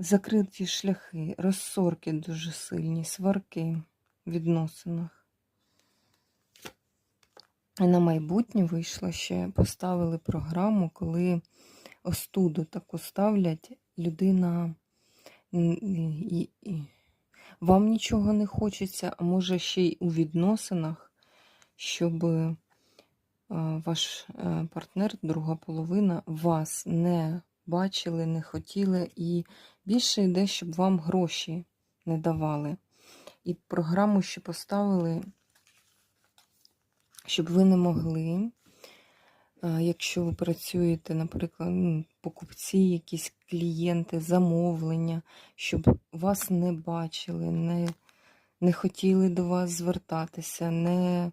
закриті шляхи, розсорки дуже сильні, сварки в відносинах. І на майбутнє вийшло ще, поставили програму, коли остуду таку ставлять, людина вам нічого не хочеться, а може ще й у відносинах, щоб е, ваш е, партнер, друга половина, вас не бачили, не хотіли, і більше йде, щоб вам гроші не давали. І програму ще поставили, щоб ви не могли, якщо ви працюєте, наприклад, ну, покупці, якісь клієнти, замовлення, щоб вас не бачили, не, не хотіли до вас звертатися, не,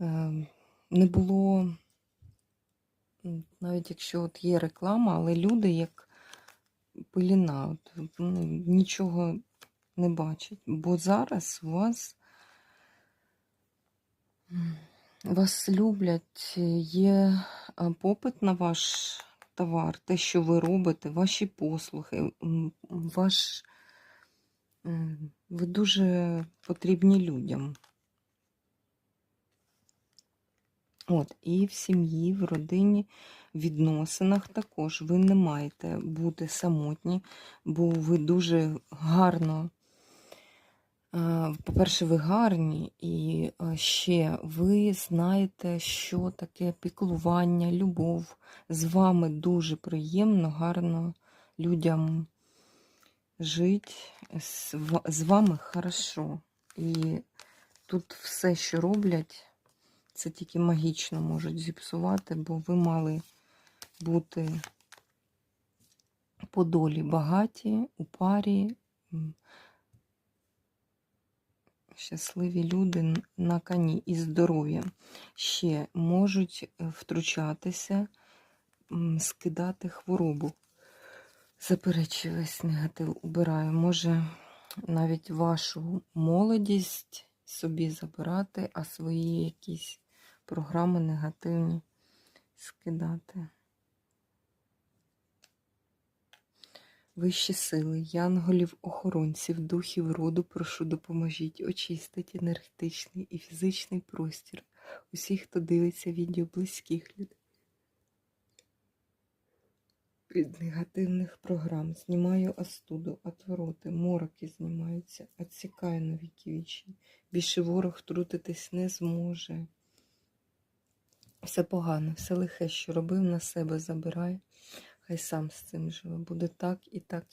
е, не було, навіть якщо от є реклама, але люди як пиліна, нічого не бачать. Бо зараз вас вас люблять, є попит на ваш товар, те, що ви робите, ваші послуги, ваш, ви дуже потрібні людям. От, і в сім'ї, в родині, в відносинах також ви не маєте бути самотні, бо ви дуже гарно. е, По-перше, ви гарні, і е, ще ви знаєте, що таке піклування, любов. З вами дуже приємно, гарно людям жити. З вами хорошо. І тут все, що роблять, це тільки магічно можуть зіпсувати, бо ви мали бути по долі багаті, у парі, щасливі люди на коні і здоров'я. Ще можуть е, втручатися, скидати хворобу. Заперечую весь негатив, убираю. Може навіть вашу молодість собі забирати, а свої якісь програми негативні скидати. Вищі сили, янголів, охоронців, духів роду, прошу допоможіть, очистить енергетичний і фізичний простір усіх, хто дивиться відео близьких людей. Від негативних програм знімаю остуду, отвороти, мороки знімаються, відсікаю на віки вічні. Більше ворог втрутитись не зможе. Все погане, все лихе, що робив, на себе забирай. Хай сам з цим живе. Буде так і так